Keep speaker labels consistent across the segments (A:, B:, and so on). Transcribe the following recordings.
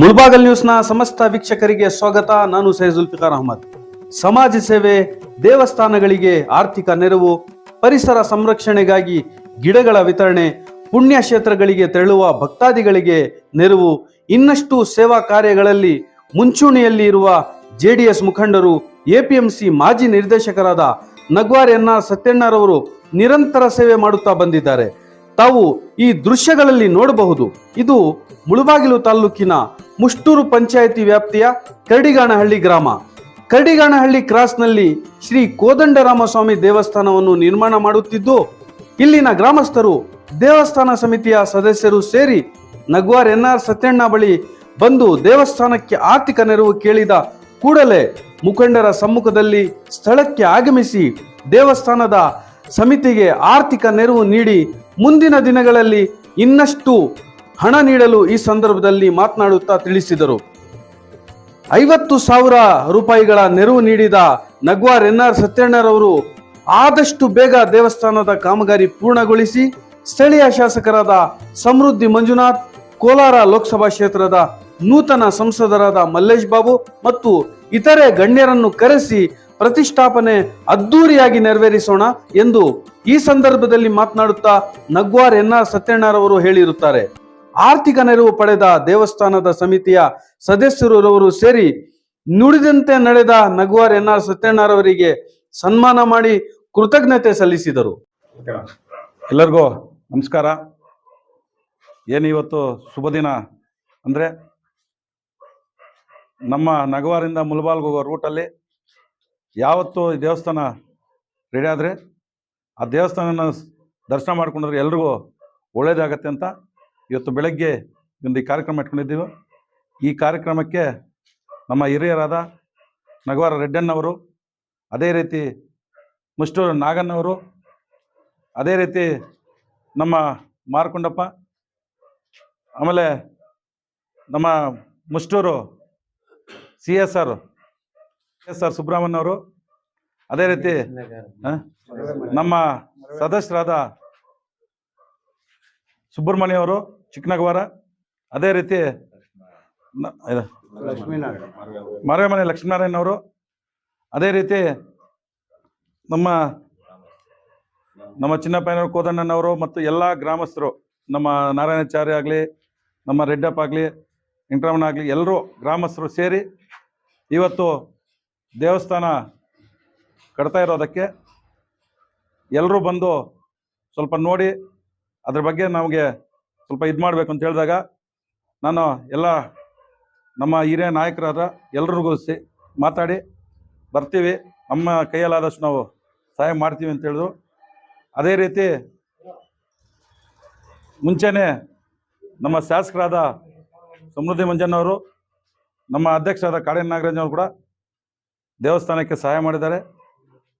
A: ಮುಳ್ಬಾಗಲ್ ನ್ಯೂಸ್ನ ಸಮಸ್ತ ವೀಕ್ಷಕರಿಗೆ ಸ್ವಾಗತ. ನಾನು ಸೈಜುಲ್ಫಿಕಾರ್ ಜುಲ್ಫಿಕಾರ್ ಅಹಮದ್. ಸಮಾಜ ಸೇವೆ, ದೇವಸ್ಥಾನಗಳಿಗೆ ಆರ್ಥಿಕ ನೆರವು, ಪರಿಸರ ಸಂರಕ್ಷಣೆಗಾಗಿ ಗಿಡಗಳ ವಿತರಣೆ, ಪುಣ್ಯ ಕ್ಷೇತ್ರಗಳಿಗೆ ತೆರಳುವ ಭಕ್ತಾದಿಗಳಿಗೆ ನೆರವು, ಇನ್ನಷ್ಟು ಸೇವಾ ಕಾರ್ಯಗಳಲ್ಲಿ ಮುಂಚೂಣಿಯಲ್ಲಿ ಇರುವ ಜೆಡಿಎಸ್ ಮುಖಂಡರು, ಎಪಿಎಂಸಿ ಮಾಜಿ ನಿರ್ದೇಶಕರಾದ ನಗ್ವಾರ್ ಎನ್ ಆರ್ ಸತ್ಯಣ್ಣರವರು ನಿರಂತರ ಸೇವೆ ಮಾಡುತ್ತಾ ಬಂದಿದ್ದಾರೆ. ತಾವು ಈ ದೃಶ್ಯಗಳಲ್ಲಿ ನೋಡಬಹುದು. ಇದು ಮುಳುಬಾಗಿಲು ತಾಲೂಕಿನ ಮುಷ್ಟೂರು ಪಂಚಾಯಿತಿ ವ್ಯಾಪ್ತಿಯ ಕರಡಿಗಾನಹಳ್ಳಿ ಗ್ರಾಮ. ಕರಡಿಗಾನಹಳ್ಳಿ ಕ್ರಾಸ್ನಲ್ಲಿ ಶ್ರೀ ಕೋದಂಡರಾಮಸ್ವಾಮಿ ದೇವಸ್ಥಾನವನ್ನು ನಿರ್ಮಾಣ ಮಾಡುತ್ತಿದ್ದು, ಇಲ್ಲಿನ ಗ್ರಾಮಸ್ಥರು ದೇವಸ್ಥಾನ ಸಮಿತಿಯ ಸದಸ್ಯರು ಸೇರಿ ನಗ್ವಾರ್ ಎನ್ ಆರ್ ಸತ್ಯಣ್ಣ ಬಳಿ ಬಂದು ದೇವಸ್ಥಾನಕ್ಕೆ ಆರ್ಥಿಕ ನೆರವು ಕೇಳಿದ ಕೂಡಲೇ ಮುಖಂಡರ ಸಮ್ಮುಖದಲ್ಲಿ ಸ್ಥಳಕ್ಕೆ ಆಗಮಿಸಿ ದೇವಸ್ಥಾನದ ಸಮಿತಿಗೆ ಆರ್ಥಿಕ ನೆರವು ನೀಡಿ ಮುಂದಿನ ದಿನಗಳಲ್ಲಿ ಇನ್ನಷ್ಟು ಹಣ ನೀಡಲು ಈ ಸಂದರ್ಭದಲ್ಲಿ ಮಾತನಾಡುತ್ತಾ ತಿಳಿಸಿದರು. ಐವತ್ತು ಸಾವಿರ ರೂಪಾಯಿಗಳ ನೆರವು ನೀಡಿದ ನಗ್ವಾರ್ ಎನ್ ಆರ್ ಸತ್ಯಣ್ಣರವರು ಆದಷ್ಟು ಬೇಗ ದೇವಸ್ಥಾನದ ಕಾಮಗಾರಿ ಪೂರ್ಣಗೊಳಿಸಿ ಸ್ಥಳೀಯ ಶಾಸಕರಾದ ಸಮೃದ್ಧಿ ಮಂಜುನಾಥ್, ಕೋಲಾರ ಲೋಕಸಭಾ ಕ್ಷೇತ್ರದ ನೂತನ ಸಂಸದರಾದ ಮಲ್ಲೇಶ್ ಬಾಬು ಮತ್ತು ಇತರೆ ಗಣ್ಯರನ್ನು ಕರೆಸಿ ಪ್ರತಿಷ್ಠಾಪನೆ ಅದ್ದೂರಿಯಾಗಿ ನೆರವೇರಿಸೋಣ ಎಂದು ಈ ಸಂದರ್ಭದಲ್ಲಿ ಮಾತನಾಡುತ್ತಾ ನಗ್ವಾರ್ ಎನ್ ಆರ್ ಸತ್ಯಣ್ಣರವರು ಹೇಳಿರುತ್ತಾರೆ. ಆರ್ಥಿಕ ನೆರವು ಪಡೆದ ದೇವಸ್ಥಾನದ ಸಮಿತಿಯ ಸದಸ್ಯರವರು ಸೇರಿ ನುಡಿದಂತೆ ನಡೆದ ನಗುವಾರ್ ಎನ್ ಆರ್ ಸತ್ಯಣ್ಣರವರಿಗೆ ಸನ್ಮಾನ ಮಾಡಿ ಕೃತಜ್ಞತೆ ಸಲ್ಲಿಸಿದರು.
B: ಎಲ್ಲರಿಗೂ ನಮಸ್ಕಾರ. ಏನು ಇವತ್ತು ಶುಭ ದಿನ ಅಂದರೆ ನಮ್ಮ ನಗವಾರಿಂದ ಮುಲ್ಬಾಲ್ಗೆ ಹೋಗೋ ರೂಟಲ್ಲಿ ಯಾವತ್ತು ದೇವಸ್ಥಾನ ರೆಡಿ ಆದರೆ ಆ ದೇವಸ್ಥಾನನ ದರ್ಶನ ಮಾಡ್ಕೊಂಡ್ರೆ ಎಲ್ರಿಗೂ ಒಳ್ಳೇದಾಗತ್ತೆ ಅಂತ ಇವತ್ತು ಬೆಳಗ್ಗೆ ಒಂದು ಈ ಕಾರ್ಯಕ್ರಮ ಇಟ್ಕೊಂಡಿದ್ದೀವಿ. ಈ ಕಾರ್ಯಕ್ರಮಕ್ಕೆ ನಮ್ಮ ಹಿರಿಯರಾದ ನಗವಾರ ರೆಡ್ಡಣ್ಣವರು ಅದೇ ರೀತಿ ಮುಷ್ಟೂರು ನಾಗಣ್ಣವರು ಅದೇ ರೀತಿ ನಮ್ಮ ಮಾರ್ಕೊಂಡಪ್ಪ, ಆಮೇಲೆ ನಮ್ಮ Mushtur C S R S R ಸುಬ್ರಹ್ಮಣ್ಯವರು ಅದೇ ರೀತಿ ನಮ್ಮ ಸದಸ್ಯರಾದ ಸುಬ್ರಹ್ಮಣ್ಯ ಅವರು ಚಿಕ್ಕನಗವಾರ, ಅದೇ ರೀತಿ ಮಾರೇಮನೆ ಲಕ್ಷ್ಮೀನಾರಾಯಣ ಅವರು ಅದೇ ರೀತಿ ನಮ್ಮ ನಮ್ಮ ಚಿನ್ನಪ್ಪನವರು ಕೋದಣ್ಣನವರು ಮತ್ತು ಎಲ್ಲ ಗ್ರಾಮಸ್ಥರು, ನಮ್ಮ ನಾರಾಯಣಾಚಾರ್ಯ ಆಗಲಿ, ನಮ್ಮ ರೆಡ್ಡಪ್ಪ ಆಗಲಿ, ವೆಂಕಟರಮಣ ಆಗಲಿ, ಎಲ್ಲರೂ ಗ್ರಾಮಸ್ಥರು ಸೇರಿ ಇವತ್ತು ದೇವಸ್ಥಾನ ಕಟ್ತಾ ಇರೋದಕ್ಕೆ ಎಲ್ಲರೂ ಬಂದು ಸ್ವಲ್ಪ ನೋಡಿ, ಅದ್ರ ಬಗ್ಗೆ ನಮಗೆ ಸ್ವಲ್ಪ ಇದು ಮಾಡಬೇಕು ಅಂತ ಹೇಳಿದಾಗ ನಾನು ಎಲ್ಲ ನಮ್ಮ ಹಿರಿಯ ನಾಯಕರಾದ ಎಲ್ಲರಿಗೂ ಸೇ, ಮಾತಾಡಿ ಬರ್ತೀವಿ. ನಮ್ಮ ಕೈಯಲ್ಲಾದಷ್ಟು ನಾವು ಸಹಾಯ ಮಾಡ್ತೀವಿ ಅಂತ ಹೇಳಿದ್ರು. ಅದೇ ರೀತಿ ಮುಂಚೆನೆ ನಮ್ಮ ಶಾಸಕರಾದ ಸಮೃದ್ಧಿ ಮಂಜಣ್ಣವರು ನಮ್ಮ ಅಧ್ಯಕ್ಷರಾದ ಕಾಡೇನ ನಾಗರಾಜನವರು ಕೂಡ ದೇವಸ್ಥಾನಕ್ಕೆ ಸಹಾಯ ಮಾಡಿದ್ದಾರೆ.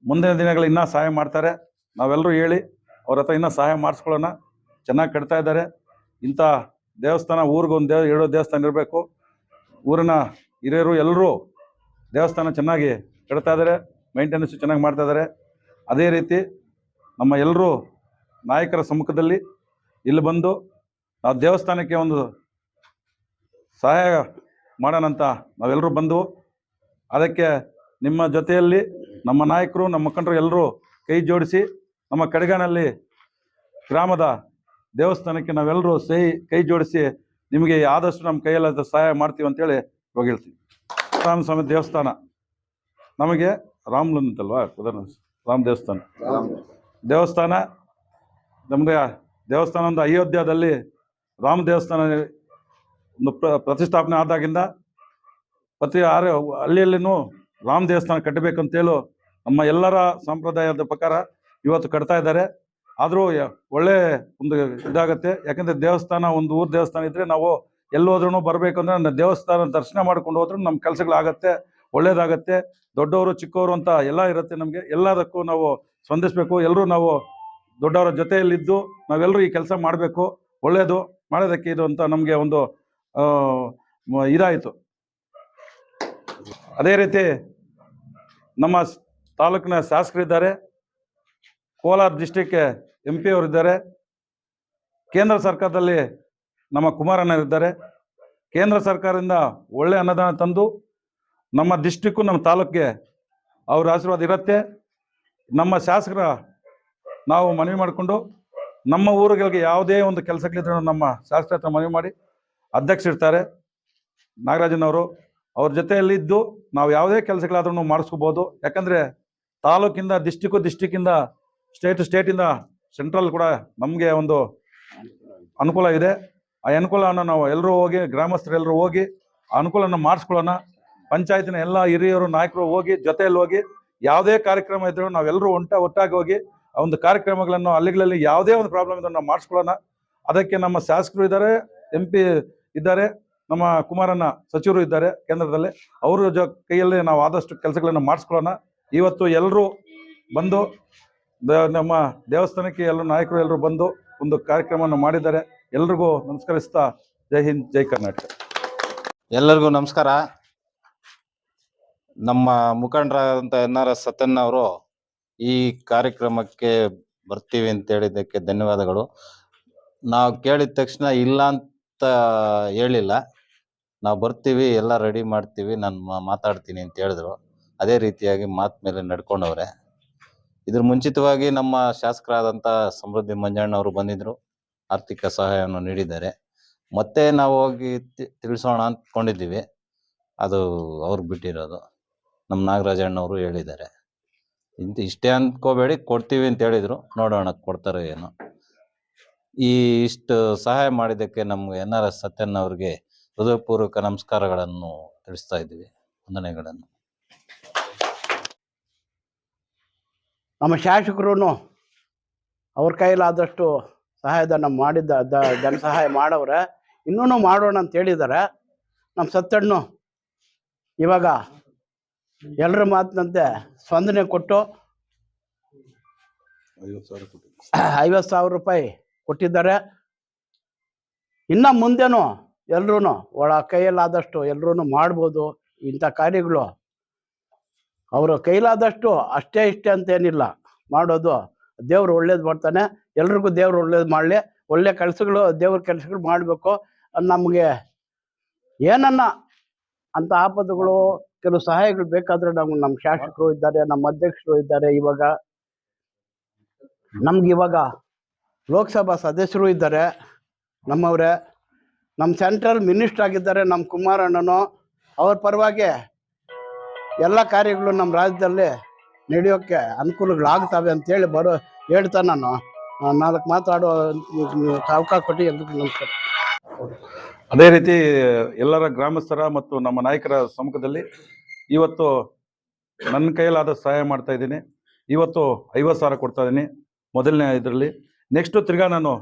B: ಮುಂದಿನ ದಿನಗಳು ಇನ್ನೂ ಸಹಾಯ ಮಾಡ್ತಾರೆ. ನಾವೆಲ್ಲರೂ ಹೇಳಿ ಅವ್ರ ಹತ್ರ ಇನ್ನೂ ಸಹಾಯ ಮಾಡಿಸ್ಕೊಳ್ಳೋಣ. ಚೆನ್ನಾಗಿ ಕಟ್ತಾ ಇದ್ದಾರೆ. ಇಂಥ ದೇವಸ್ಥಾನ, ಊರಿಗೊಂದು ದೇವ ಹೇಳೋ ದೇವಸ್ಥಾನ ಇರಬೇಕು. ಊರಿನ ಹಿರಿಯರು ಎಲ್ಲರೂ ದೇವಸ್ಥಾನ ಚೆನ್ನಾಗಿ ಕಟ್ತಾ ಇದ್ದಾರೆ ಮೇಂಟೆನೆನ್ಸ್ ಚೆನ್ನಾಗಿ ಮಾಡ್ತಾ ಇದ್ದಾರೆ ಅದೇ ರೀತಿ ನಮ್ಮ ಎಲ್ಲರೂ ನಾಯಕರ ಸಮ್ಮುಖದಲ್ಲಿ ಇಲ್ಲಿ ಬಂದು ಆ ದೇವಸ್ಥಾನಕ್ಕೆ ಒಂದು ಸಹಾಯ ಮಾಡೋಣಂತ ನಾವೆಲ್ಲರೂ ಬಂದು ಅದಕ್ಕೆ ನಿಮ್ಮ ಜೊತೆಯಲ್ಲಿ ನಮ್ಮ ನಾಯಕರು, ನಮ್ಮ ಮುಖಂಡರು ಎಲ್ಲರೂ ಕೈ ಜೋಡಿಸಿ ನಮ್ಮ ಕಡೆಗಾನಲ್ಲಿ ಗ್ರಾಮದ ದೇವಸ್ಥಾನಕ್ಕೆ ನಾವೆಲ್ಲರೂ ಸೇ ಕೈ ಜೋಡಿಸಿ ನಿಮಗೆ ಆದಷ್ಟು ನಮ್ಮ ಕೈಯಲ್ಲಾದ ಸಹಾಯ ಮಾಡ್ತೀವಿ ಅಂತೇಳಿ ಇವಾಗ ಹೇಳ್ತೀವಿ ರಾಮ ಸ್ವಾಮಿ ದೇವಸ್ಥಾನ. ನಮಗೆ ರಾಮ್ಲನ್ ಅಂತಲ್ವಾ ಉದಾಹರಣೆ ರಾಮ ದೇವಸ್ಥಾನ. ದೇವಸ್ಥಾನ, ನಮಗೆ ದೇವಸ್ಥಾನ ಒಂದು ಅಯೋಧ್ಯದಲ್ಲಿ ರಾಮ ದೇವಸ್ಥಾನ ಒಂದು ಪ್ರ, ಪ್ರತಿಷ್ಠಾಪನೆ ಆದಾಗಿಂದ ಪ್ರತಿ ಆರ ಹಳ್ಳಿಯಲ್ಲಿನೂ ರಾಮ ದೇವಸ್ಥಾನ ಕಟ್ಟಬೇಕಂತೇಳು ನಮ್ಮ ಎಲ್ಲರ ಸಂಪ್ರದಾಯದ ಪ್ರಕಾರ ಇವತ್ತು ಕಟ್ತಾ ಇದ್ದಾರೆ. ಆದರೂ ಒಳ್ಳೆ ಒಂದು ಇದಾಗತ್ತೆ. ಯಾಕಂದ್ರೆ ದೇವಸ್ಥಾನ, ಒಂದು ಊರು ದೇವಸ್ಥಾನ ಇದ್ರೆ ನಾವು ಎಲ್ಲೋದ್ರೂ ಬರಬೇಕು ಅಂದ್ರೆ ನನ್ನ ದೇವಸ್ಥಾನ ದರ್ಶನ ಮಾಡ್ಕೊಂಡು ಹೋದ್ರೂ ನಮ್ಮ ಕೆಲಸಗಳಾಗತ್ತೆ, ಒಳ್ಳೇದಾಗತ್ತೆ. ದೊಡ್ಡವರು ಚಿಕ್ಕವರು ಅಂತ ಎಲ್ಲ ಇರುತ್ತೆ ನಮಗೆ. ಎಲ್ಲದಕ್ಕೂ ನಾವು ಸ್ಪಂದಿಸಬೇಕು. ಎಲ್ಲರೂ ನಾವು ದೊಡ್ಡವರ ಜೊತೆಯಲ್ಲಿದ್ದು ನಾವೆಲ್ಲರೂ ಈ ಕೆಲಸ ಮಾಡಬೇಕು. ಒಳ್ಳೆಯದು ಮಾಡೋದಕ್ಕೆ ಇದು ಅಂತ ನಮಗೆ ಒಂದು ಇದಾಯಿತು. ಅದೇ ರೀತಿ ನಮ್ಮ ತಾಲೂಕಿನ ಶಾಸಕರಿದ್ದಾರೆ. ಕೋಲಾರ ಡಿಸ್ಟಿಕ್ಗೆ ಎಂ ಪಿ ಅವರಿದ್ದಾರೆ ಕೇಂದ್ರ ಸರ್ಕಾರದಲ್ಲಿ ನಮ್ಮ ಕುಮಾರಣ್ಣರಿದ್ದಾರೆ ಕೇಂದ್ರ ಸರ್ಕಾರದಿಂದ ಒಳ್ಳೆ ಅನ್ನದಾನ ತಂದು ನಮ್ಮ ಡಿಸ್ಟಿಕ್ಕು ನಮ್ಮ ತಾಲೂಕಿಗೆ ಅವ್ರ ಆಶೀರ್ವಾದ ಇರುತ್ತೆ. ನಮ್ಮ ಶಾಸಕರ ನಾವು ಮನವಿ ಮಾಡಿಕೊಂಡು ನಮ್ಮ ಊರುಗಳಿಗೆ ಯಾವುದೇ ಒಂದು ಕೆಲಸಗಳಿದ್ರು ನಮ್ಮ ಶಾಸಕರ ಹತ್ರ ಮನವಿ ಮಾಡಿ ಅಧ್ಯಕ್ಷರಿರ್ತಾರೆ ನಾಗರಾಜನವರು ಅವ್ರ ಜೊತೆಯಲ್ಲಿ ಇದ್ದು ನಾವು ಯಾವುದೇ ಕೆಲಸಗಳಾದ್ರೂ ಮಾಡಿಸ್ಕೋಬೋದು. ಯಾಕಂದರೆ ತಾಲೂಕಿಂದ ಡಿಸ್ಟಿಕ್ಕು ಡಿಸ್ಟಿಕ್ಕಿಂದ ಸ್ಟೇಟ್ ಸ್ಟೇಟಿಂದ ಸೆಂಟ್ರಲ್ ಕೂಡ ನಮಗೆ ಒಂದು ಅನುಕೂಲ ಇದೆ. ಆ ಅನುಕೂಲವನ್ನು ನಾವು ಎಲ್ಲರೂ ಹೋಗಿ ಗ್ರಾಮಸ್ಥರೆಲ್ಲರೂ ಹೋಗಿ, ಆ ಅನುಕೂಲನ ಮಾಡಿಸ್ಕೊಳ್ಳೋಣ. ಪಂಚಾಯತಿನ ಎಲ್ಲ ಹಿರಿಯರು, ನಾಯಕರು ಹೋಗಿ, ಜೊತೆಯಲ್ಲಿ ಹೋಗಿ, ಯಾವುದೇ ಕಾರ್ಯಕ್ರಮ ಇದ್ದರೂ ನಾವೆಲ್ಲರೂ ಒಂಟ ಒಟ್ಟಾಗಿ ಹೋಗಿ, ಆ ಒಂದು ಕಾರ್ಯಕ್ರಮಗಳನ್ನು ಹಳ್ಳಿಗಳಲ್ಲಿ ಯಾವುದೇ ಒಂದು ಪ್ರಾಬ್ಲಮ್ ಇದ್ದರೂ ನಾವು ಮಾಡಿಸ್ಕೊಳ್ಳೋಣ. ಅದಕ್ಕೆ ನಮ್ಮ ಶಾಸಕರು ಇದ್ದಾರೆ ಎಂ ಇದ್ದಾರೆ, ನಮ್ಮ ಕುಮಾರಣ್ಣ ಸಚಿವರು ಇದ್ದಾರೆ ಕೇಂದ್ರದಲ್ಲಿ. ಅವರ ಜೊ, ಕೈಯಲ್ಲಿ ನಾವು ಆದಷ್ಟು ಕೆಲಸಗಳನ್ನು ಮಾಡಿಸ್ಕೊಳ್ಳೋಣ. ಇವತ್ತು ಎಲ್ಲರೂ ಬಂದು ದ- ನಮ್ಮ ದೇವಸ್ಥಾನಕ್ಕೆ ಎಲ್ಲ ನಾಯಕರು ಎಲ್ಲರೂ ಬಂದು ಒಂದು ಕಾರ್ಯಕ್ರಮವನ್ನು ಮಾಡಿದ್ದಾರೆ. ಎಲ್ರಿಗೂ ನಮಸ್ಕರಿಸ್ತಾ ಜೈ ಹಿಂದ್, ಜೈ ಕರ್ನಾಟಕ.
C: ಎಲ್ಲರಿಗೂ ನಮಸ್ಕಾರ. ನಮ್ಮ ಮುಖಂಡರಾದಂಥ ಎನ್ ಆರ್ ಎಸ್ ಸತ್ಯನ್ ಅವರು ಈ ಕಾರ್ಯಕ್ರಮಕ್ಕೆ ಬರ್ತೀವಿ ಅಂತ ಹೇಳಿದ್ದಕ್ಕೆ ಧನ್ಯವಾದಗಳು. ನಾವು ಕೇಳಿದ ತಕ್ಷಣ ಇಲ್ಲ ಅಂತ ಹೇಳಿಲ್ಲ. ನಾವು ಬರ್ತೀವಿ, ಎಲ್ಲ ರೆಡಿ ಮಾಡ್ತೀವಿ, ನಾನು ಮಾತಾಡ್ತೀನಿ ಅಂತ ಹೇಳಿದ್ರು. ಅದೇ ರೀತಿಯಾಗಿ ಮಾತು ಮೇಲೆ ನಡ್ಕೊಂಡವ್ರೆ. ಇದ್ರ ಮುಂಚಿತವಾಗಿ ನಮ್ಮ ಶಾಸಕರಾದಂಥ ಸಮೃದ್ಧಿ ಮಂಜಣ್ಣವರು ಬಂದಿದ್ರು, ಆರ್ಥಿಕ ಸಹಾಯವನ್ನು ನೀಡಿದ್ದಾರೆ. ಮತ್ತೆ ನಾವು ಹೋಗಿ ತಿಳಿಸೋಣ ಅಂದ್ಕೊಂಡಿದ್ದೀವಿ ಅದು ಅವ್ರು ಬಿಟ್ಟಿರೋದು. ನಮ್ಮ ನಾಗರಾಜಣ್ಣವರು ಹೇಳಿದ್ದಾರೆ. ಇಂತ ಇಷ್ಟೇ ಅಂದ್ಕೋಬೇಡಿ ಕೊಡ್ತೀವಿ ಅಂತ ಹೇಳಿದ್ರು. ನೋಡೋಣ ಕೊಡ್ತಾರೆ ಏನೋ. ಈ ಇಷ್ಟು ಸಹಾಯ ಮಾಡಿದ್ದಕ್ಕೆ ನಮ್ಗೆ ಎನ್ ಆರ್ ಎಸ್ ಸತ್ಯನ್ ಅವ್ರಿಗೆ ಹೃದಯಪೂರ್ವಕ ನಮಸ್ಕಾರಗಳನ್ನು ತಿಳಿಸ್ತಾ ಇದ್ದೀವಿ. ವಂದನೆಗಳನ್ನು.
D: ನಮ್ಮ ಶಾಸಕರು ಅವ್ರ ಕೈಲಾದಷ್ಟು ಸಹಾಯಧನ ಮಾಡಿದ್ದ, ದ- ಧನ ಸಹಾಯ ಮಾಡವ್ರೆ. ಇನ್ನೂ ಮಾಡೋಣ ಅಂತ ಹೇಳಿದ್ದಾರೆ ನಮ್ಮ ಸತ್ತಣ್ಣು ಇವಾಗ ಎಲ್ಲರ ಮಾತಿನಂತೆ ಸ್ಪಂದನೆ ಕೊಟ್ಟು ಐವತ್ತು ಸಾವಿರ ರೂಪಾಯಿ ಕೊಟ್ಟಿದ್ದಾರೆ. ಇನ್ನು ಮುಂದೆನೂ ಎಲ್ರೂ ಒಳ ಕೈಯಲ್ಲಾದಷ್ಟು ಎಲ್ರೂ ಮಾಡ್ಬೋದು ಇಂಥ ಕಾರ್ಯಗಳು. ಅವರ ಕೈಲಾದಷ್ಟು ಅಷ್ಟೇ ಇಷ್ಟೇ ಅಂತೇನಿಲ್ಲ ಮಾಡೋದು ದೇವರು ಒಳ್ಳೇದು ಮಾಡ್ತಾನೆ, ಎಲ್ರಿಗೂ ದೇವರು ಒಳ್ಳೇದು ಮಾಡಲಿ, ಒಳ್ಳೆ ಕೆಲಸಗಳು ದೇವ್ರ ಕೆಲಸಗಳು ಮಾಡಬೇಕು, ನಮಗೆ ಏನನ್ನ ಅಂತ ಆಪತ್ತುಗಳು, ಕೆಲವು ಸಹಾಯಗಳು ಬೇಕಾದ್ರೆ ನಮ್ಗೆ ನಮ್ಮ ಶಾಸಕರು ಇದ್ದಾರೆ, ನಮ್ಮ ಅಧ್ಯಕ್ಷರು ಇದ್ದಾರೆ ಇವಾಗ. ನಮ್ಗೆ ಇವಾಗ ಲೋಕಸಭಾ ಸದಸ್ಯರು ಇದ್ದಾರೆ, ನಮ್ಮವರೇ. ನಮ್ಮ ಸೆಂಟ್ರಲ್ ಮಿನಿಸ್ಟರ್ ಆಗಿದ್ದಾರೆ, ನಮ್ಮ ಕುಮಾರಣ್ಣನು. ಅವ್ರ ಪರವಾಗಿ ಎಲ್ಲ ಕಾರ್ಯಗಳು ನಮ್ಮ ರಾಜ್ಯದಲ್ಲಿ ನಡೆಯೋಕ್ಕೆ ಅನುಕೂಲಗಳಾಗ್ತವೆ ಅಂತೇಳಿ ಬರೋ ಹೇಳ್ತಾ ನಾನು. ನಾಲ್ಕು ಮಾತಾಡೋ ಅವಕಾಶ ಕೊಟ್ಟು ಎಲ್ರಿಗೂ ನಮಸ್ಕಾರ.
B: ಅದೇ ರೀತಿ ಎಲ್ಲರ ಗ್ರಾಮಸ್ಥರ ಮತ್ತು ನಮ್ಮ ನಾಯಕರ ಸಮ್ಮುಖದಲ್ಲಿ ಇವತ್ತು ನನ್ನ ಕೈಯಲ್ಲಾದ ಸಹಾಯ ಮಾಡ್ತಾ ಇದ್ದೀನಿ. ಇವತ್ತು ಐವತ್ತು ಸಾವಿರ ಕೊಡ್ತಾ ಇದ್ದೀನಿ ಮೊದಲನೇ ಇದರಲ್ಲಿ. ನೆಕ್ಸ್ಟು ತಿರ್ಗಾ ನಾನು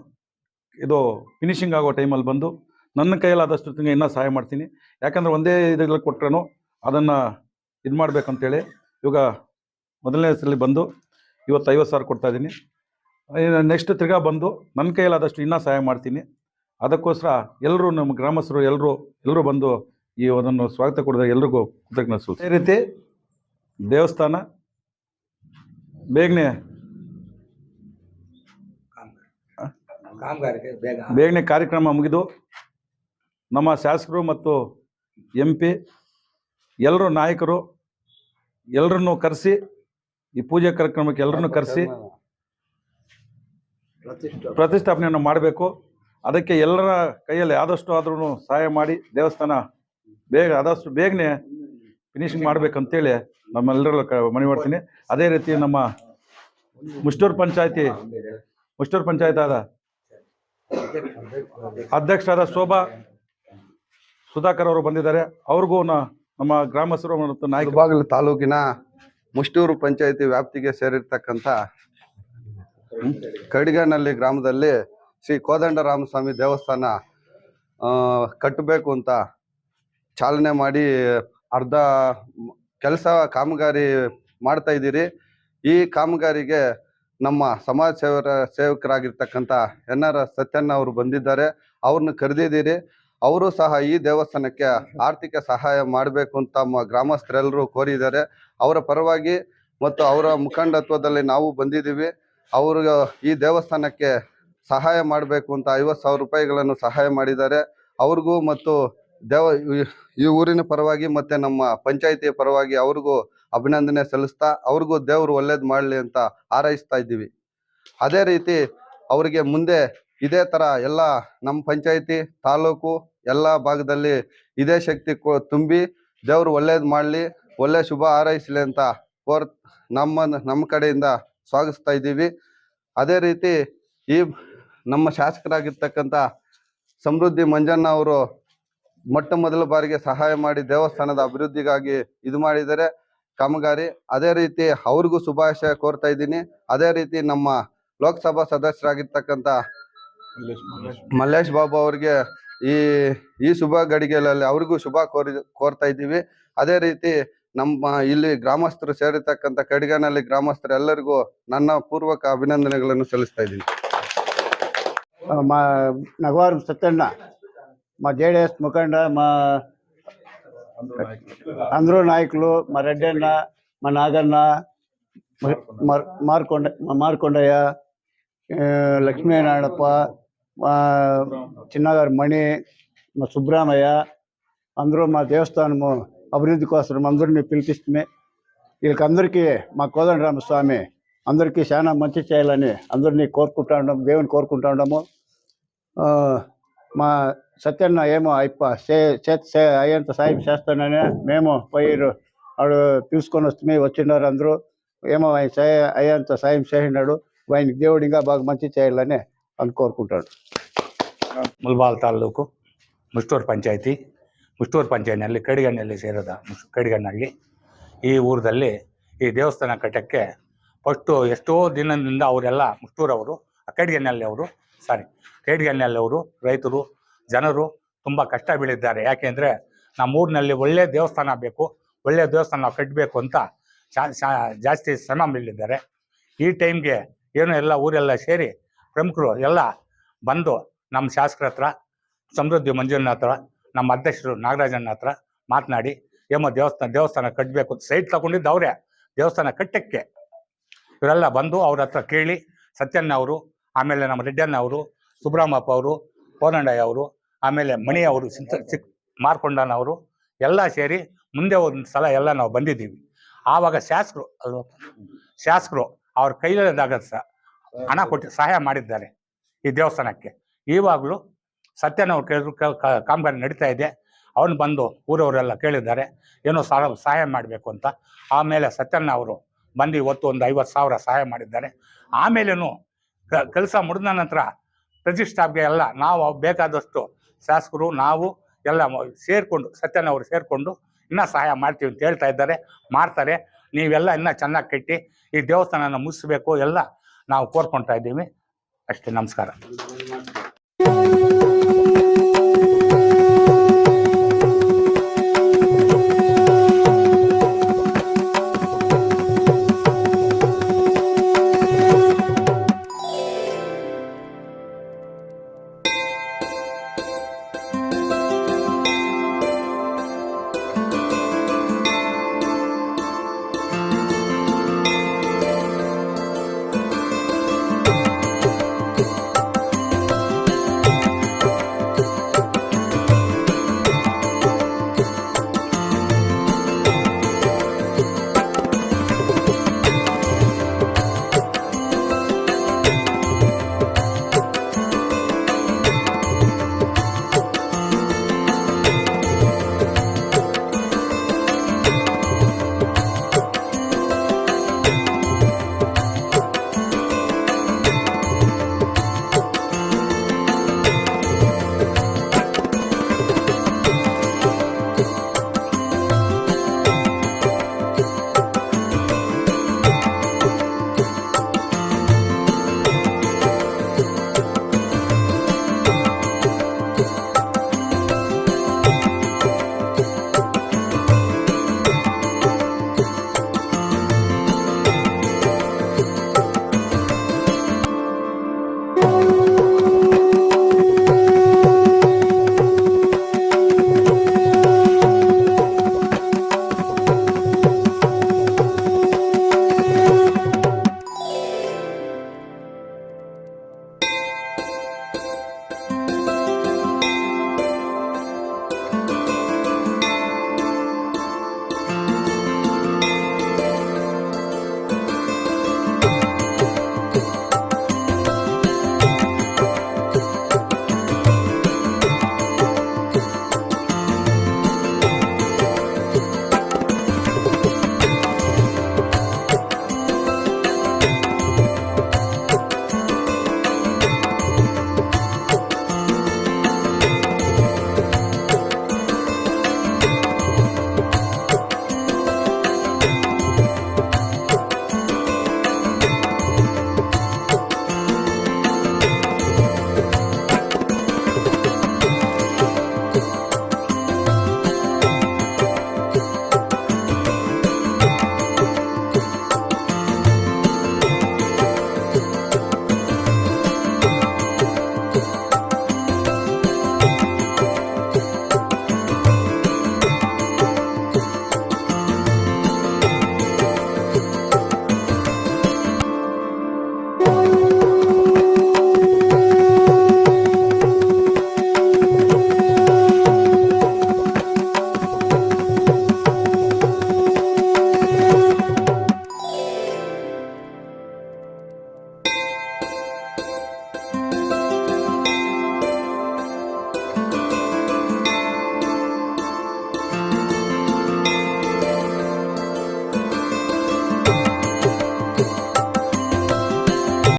B: ಇದು ಫಿನಿಶಿಂಗ್ ಆಗೋ ಟೈಮಲ್ಲಿ ಬಂದು ನನ್ನ ಕೈಯಲ್ಲಾದಷ್ಟು ತಿಂಗ ಇನ್ನೂ ಸಹಾಯ ಮಾಡ್ತೀನಿ. ಯಾಕಂದರೆ ಒಂದೇ ಇದರಲ್ಲಿ ಕೊಟ್ರೂ ಅದನ್ನು ಇದು ಮಾಡ್ಬೇಕಂತೇಳಿ ಇವಾಗ ಮೊದಲನೇ ಹೆಸರಲ್ಲಿ ಬಂದು ಇವತ್ತು ಐವತ್ತು ಸಾವಿರ ಕೊಡ್ತಾ ಇದ್ದೀನಿ. ನೆಕ್ಸ್ಟ್ ತಿರ್ಗಾ ಬಂದು ನನ್ನ ಕೈಯಲ್ಲಾದಷ್ಟು ಇನ್ನೂ ಸಹಾಯ ಮಾಡ್ತೀನಿ. ಅದಕ್ಕೋಸ್ಕರ ಎಲ್ಲರೂ ನಮ್ಮ ಗ್ರಾಮಸ್ಥರು ಎಲ್ಲರೂ ಎಲ್ಲರೂ ಬಂದು ಈ ಅದನ್ನು ಸ್ವಾಗತ ಕೊಡಿದ ಎಲ್ರಿಗೂ ಕೃತಜ್ಞತೆ ಸೂಚನೆ ಅದೇ ರೀತಿ ದೇವಸ್ಥಾನ ಬೇಗನೆ ಬೇಗನೆ ಕಾರ್ಯಕ್ರಮ ಮುಗಿದು ನಮ್ಮ ಶಾಸಕರು ಮತ್ತು ಎಂ ಪಿ ಎಲ್ಲರೂ ನಾಯಕರು ಎಲ್ಲರನ್ನು ಕರೆಸಿ ಈ ಪೂಜೆ ಕಾರ್ಯಕ್ರಮಕ್ಕೆ ಎಲ್ಲರನ್ನು ಕರೆಸಿ ಪ್ರತಿಷ್ಠಾಪನೆಯನ್ನು ಮಾಡಬೇಕು. ಅದಕ್ಕೆ ಎಲ್ಲರ ಕೈಯಲ್ಲಿ ಆದಷ್ಟು ಆದ್ರೂ ಸಹಾಯ ಮಾಡಿ ದೇವಸ್ಥಾನ ಬೇಗ ಆದಷ್ಟು ಬೇಗನೆ ಫಿನಿಶಿಂಗ್ ಮಾಡ್ಬೇಕಂತೇಳಿ ನಮ್ಮೆಲ್ಲರಲ್ಲೂ ಕ ಮನವಿ ಮಾಡ್ತೀನಿ ಅದೇ ರೀತಿ ನಮ್ಮ ಮುಷ್ಟೂರ್ ಪಂಚಾಯತಿ ಮುಷ್ಟೂರು ಪಂಚಾಯತ್ ಆದ ಅಧ್ಯಕ್ಷರಾದ ಶೋಭಾ ಸುಧಾಕರ್ ಅವರು ಬಂದಿದ್ದಾರೆ. ಅವ್ರಿಗೂ ನ- ನಮ್ಮ ಗ್ರಾಮಸ್ಥರು ಮತ್ತು ನಾಯಕ
E: ಭಾಗಲ ತಾಲೂಕಿನ ಮುಷ್ಟೂರು ಪಂಚಾಯಿತಿ ವ್ಯಾಪ್ತಿಗೆ ಸೇರಿರ್ತಕ್ಕಂಥ ಕಡಿಗನಹಳ್ಳಿ ಗ್ರಾಮದಲ್ಲಿ ಶ್ರೀ ಕೋದಂಡರಾಮಸ್ವಾಮಿ ದೇವಸ್ಥಾನ ಕಟ್ಟಬೇಕು ಅಂತ ಚಾಲನೆ ಮಾಡಿ ಅರ್ಧ ಕೆಲಸ ಕಾಮಗಾರಿ ಮಾಡ್ತಾ ಇದ್ದೀರಿ. ಈ ಕಾಮಗಾರಿಗೆ ನಮ್ಮ ಸಮಾಜ ಸೇವರ ಸೇವಕರಾಗಿರ್ತಕ್ಕಂಥ ಎನ್ ಆರ್ ಸತ್ಯಣ್ಣ ಅವರು ಬಂದಿದ್ದಾರೆ. ಅವ್ರನ್ನ ಕರೆದಿದ್ದೀರಿ. ಅವರು ಸಹ ಈ ದೇವಸ್ಥಾನಕ್ಕೆ ಆರ್ಥಿಕ ಸಹಾಯ ಮಾಡಬೇಕು ಅಂತ ನಮ್ಮ ಗ್ರಾಮಸ್ಥರೆಲ್ಲರೂ ಕೋರಿದ್ದಾರೆ. ಅವರ ಪರವಾಗಿ ಮತ್ತು ಅವರ ಮುಖಂಡತ್ವದಲ್ಲಿ ನಾವು ಬಂದಿದ್ದೀವಿ. ಅವರು ಈ ದೇವಸ್ಥಾನಕ್ಕೆ ಸಹಾಯ ಮಾಡಬೇಕು ಅಂತ ಐವತ್ತು ಸಾವಿರ ರೂಪಾಯಿಗಳನ್ನು ಸಹಾಯ ಮಾಡಿದ್ದಾರೆ. ಅವ್ರಿಗೂ ಮತ್ತು ದೇವ ಈ- ಈ ಊರಿನ ಪರವಾಗಿ ಮತ್ತೆ ನಮ್ಮ ಪಂಚಾಯಿತಿಯ ಪರವಾಗಿ ಅವ್ರಿಗೂ ಅಭಿನಂದನೆ ಸಲ್ಲಿಸ್ತಾ ಅವ್ರಿಗೂ ದೇವರು ಒಳ್ಳೇದು ಮಾಡಲಿ ಅಂತ ಹಾರೈಸ್ತಾ ಇದ್ದೀವಿ. ಅದೇ ರೀತಿ ಅವರಿಗೆ ಮುಂದೆ ಇದೇ ತರ ಎಲ್ಲ ನಮ್ಮ ಪಂಚಾಯಿತಿ ತಾಲೂಕು ಎಲ್ಲ ಭಾಗದಲ್ಲಿ ಇದೇ ಶಕ್ತಿ ತುಂಬಿ ದೇವ್ರು ಒಳ್ಳೇದ್ ಮಾಡಲಿ, ಒಳ್ಳೆ ಶುಭ ಹಾರೈಸಲಿ ಅಂತ ಕೋರ್, ನಮ್ಮ ನಮ್ಮ ಕಡೆಯಿಂದ ಸ್ವಾಗತಿಸ್ತಾ ಇದ್ದೀವಿ. ಅದೇ ರೀತಿ ಈ ನಮ್ಮ ಶಾಸಕರಾಗಿರ್ತಕ್ಕಂಥ ಸಮೃದ್ಧಿ ಮಂಜಣ್ಣ ಅವರು ಮೊಟ್ಟ ಮೊದಲ ಬಾರಿಗೆ ಸಹಾಯ ಮಾಡಿ ದೇವಸ್ಥಾನದ ಅಭಿವೃದ್ಧಿಗಾಗಿ ಇದು ಮಾಡಿದರೆ ಕಾಮಗಾರಿ, ಅದೇ ರೀತಿ ಅವ್ರಿಗೂ ಶುಭಾಶಯ ಕೋರ್ತಾ ಇದ್ದೀನಿ. ಅದೇ ರೀತಿ ನಮ್ಮ ಲೋಕಸಭಾ ಸದಸ್ಯರಾಗಿರ್ತಕ್ಕಂಥ ಮಲ್ಲೇಶ್ ಬಾಬು ಅವ್ರಿಗೆ ಈ ಈ ಶುಭ ಗಡಿಗೆಗಳಲ್ಲಿ ಅವ್ರಿಗೂ ಶುಭ ಕೋರಿ ಕೋರ್ತಾ ಇದ್ದೀವಿ ಅದೇ ರೀತಿ ನಮ್ಮ ಇಲ್ಲಿ ಗ್ರಾಮಸ್ಥರು ಸೇರಿರ್ತಕ್ಕಂಥ ಕಡಿಗನಲ್ಲಿ ಗ್ರಾಮಸ್ಥರು ಎಲ್ಲರಿಗೂ ನನ್ನ ಪೂರ್ವಕ ಅಭಿನಂದನೆಗಳನ್ನು ಸಲ್ಲಿಸ್ತಾ ಇದ್ದೀನಿ
F: మా నగవారం సత్యన్న మా జేడిఎస్ ముఖండ మా అందరూ నాయకులు మా రెడ్డన్న మా నాగన్న మార్- మార్కొండ మా మార్కొండయ్య ఆ, లక్ష్మీనారాయణప్ప మా చిన్నగారు మణి మా సుబ్రహ్మయ్య అందరూ మా దేవస్థానము అభివృద్ధి కోసం అందరినీ పిలిపిస్తుంది వీళ్ళకి అందరికీ మా కోదండరామస్వామి అందరికీ చాలా మంచి చేయాలని అందరినీ కోరుకుంటా ఉన్నాము దేవుని కోరుకుంటా ఆ, మా సత్యన్న ఏమో అయిప చే చేత చే అయ్యేంత సాయం చేస్తానని మేము పోయి వాడు తీసుకొని వస్తే వచ్చినారు అందరూ. ఏమో ఆయన సే అయ్యేంత సాయం చేసినాడు. ఆయనకి దేవుడు ఇంకా బాగా మంచి చేయాలని అని కోరుకుంటాడు
G: ಮುಲ್ಬಾಲ್ ತಾಲೂಕು ಮುಷ್ಟೂರು ಪಂಚಾಯತಿ ಮುಷ್ಟೂರು ಪಂಚಾಯತಿನಲ್ಲಿ ಕಡಿಗಣ್ಣಲ್ಲಿ ಸೇರಿದ ಮುಸ್- ಕಡಿಗಣ್ಣಲ್ಲಿ ಈ ಊರದಲ್ಲಿ ಈ ದೇವಸ್ಥಾನ ಕಟ್ಟಕ್ಕೆ ಫಸ್ಟು ಎಷ್ಟೋ ದಿನದಿಂದ ಅವರೆಲ್ಲ ಮುಷ್ಟೂರವರು ಕಡಿಗಣ್ಣಲ್ಲಿ ಅವರು ಸಾರಿ ಕಡಿಗಣ್ಣಲ್ಲಿ ಅವರು ರೈತರು ಜನರು ತುಂಬ ಕಷ್ಟ ಬೀಳಿದ್ದಾರೆ ಯಾಕೆಂದರೆ ನಮ್ಮ ಊರಿನಲ್ಲಿ ಒಳ್ಳೆಯ ದೇವಸ್ಥಾನ ಬೇಕು ಒಳ್ಳೆಯ ದೇವಸ್ಥಾನ ನಾವು ಕಟ್ಟಬೇಕು ಅಂತ ಶಾ- ಶಾ- ಜಾಸ್ತಿ ಶ್ರಮ ಬೀಳಿದ್ದಾರೆ ಈ ಟೈಮ್ಗೆ ಏನು ಎಲ್ಲ ಊರೆಲ್ಲ ಸೇರಿ ಪ್ರಮುಖರು ಎಲ್ಲ ಬಂದು ನಮ್ಮ ಶಾಸಕರ ಹತ್ರ, ಸಮೃದ್ಧಿ ಮಂಜುನ ಹತ್ರ, ನಮ್ಮ ಅಧ್ಯಕ್ಷರು ನಾಗರಾಜಣ್ಣ ಹತ್ರ ಮಾತನಾಡಿ ಏಮೋ ದೇವಸ್ಥಾನ ದೇವಸ್ಥಾನ ಕಟ್ಟಬೇಕು ಸೈಟ್ ತಗೊಂಡಿದ್ದು ಅವರೇ. ದೇವಸ್ಥಾನ ಕಟ್ಟಕ್ಕೆ ಇವರೆಲ್ಲ ಬಂದು ಅವ್ರ ಹತ್ರ ಕೇಳಿ, ಸತ್ಯಣ್ಣ ಅವರು, ಆಮೇಲೆ ನಮ್ಮ ರೆಡ್ಡಣ್ಣ ಅವರು, ಸುಬ್ರಹ್ಮಪ್ಪ ಅವರು ಕೋನಂಡಯ್ಯ ಅವರು, ಆಮೇಲೆ ಮಣಿ ಅವರು, ಸಿಂತ, ಸಿಕ್ ಮಾರ್ಕೊಂಡನ ಅವರು ಎಲ್ಲ ಸೇರಿ ಮುಂದೆ ಒಂದು ಸಲ ಎಲ್ಲ ನಾವು ಬಂದಿದ್ದೀವಿ. ಆವಾಗ ಶಾಸಕರು, ಅದು ಶಾಸಕರು ಅವ್ರ ಕೈಲಿದ್ದಾಗ ಸ ಹಣ ಕೊಟ್ಟು ಸಹಾಯ ಮಾಡಿದ್ದಾರೆ ಈ ದೇವಸ್ಥಾನಕ್ಕೆ. ಈವಾಗಲೂ ಸತ್ಯನವ್ರು ಕೇಳಿದ್ರು ಕಾಮಗಾರಿ ನಡೀತಾ ಇದೆ. ಅವನು ಬಂದು ಊರವರೆಲ್ಲ ಕೇಳಿದ್ದಾರೆ ಏನೋ ಸಹ ಸಹಾಯ ಮಾಡಬೇಕು ಅಂತ. ಆಮೇಲೆ ಸತ್ಯನ ಅವರು ಬಂದು ಇವತ್ತು ಒಂದು ಐವತ್ತು ಸಾವಿರ ಸಹಾಯ ಮಾಡಿದ್ದಾರೆ. ಆಮೇಲೇನು ಕೆಲಸ ಮುಡಿದ ನಂತರ ಪ್ರತಿಷ್ಠಾಪ್ಗೆ ಎಲ್ಲ ನಾವು ಬೇಕಾದಷ್ಟು ಶಾಸಕರು ನಾವು ಎಲ್ಲ ಸೇರಿಕೊಂಡು ಸತ್ಯನ ಅವರು ಸೇರಿಕೊಂಡು ಇನ್ನೂ ಸಹಾಯ ಮಾಡ್ತೀವಿ ಅಂತ ಹೇಳ್ತಾ ಇದ್ದಾರೆ. ಮಾಡ್ತಾರೆ. ನೀವೆಲ್ಲ ಇನ್ನೂ ಚೆನ್ನಾಗಿ ಕಟ್ಟಿ ಈ ದೇವಸ್ಥಾನನ ಮುಗಿಸ್ಬೇಕು ಎಲ್ಲ ನಾವು ಕೋರ್ಕೊಳ್ತಾ ಇದ್ದೀವಿ. ಅಷ್ಟೇ ನಮಸ್ಕಾರ.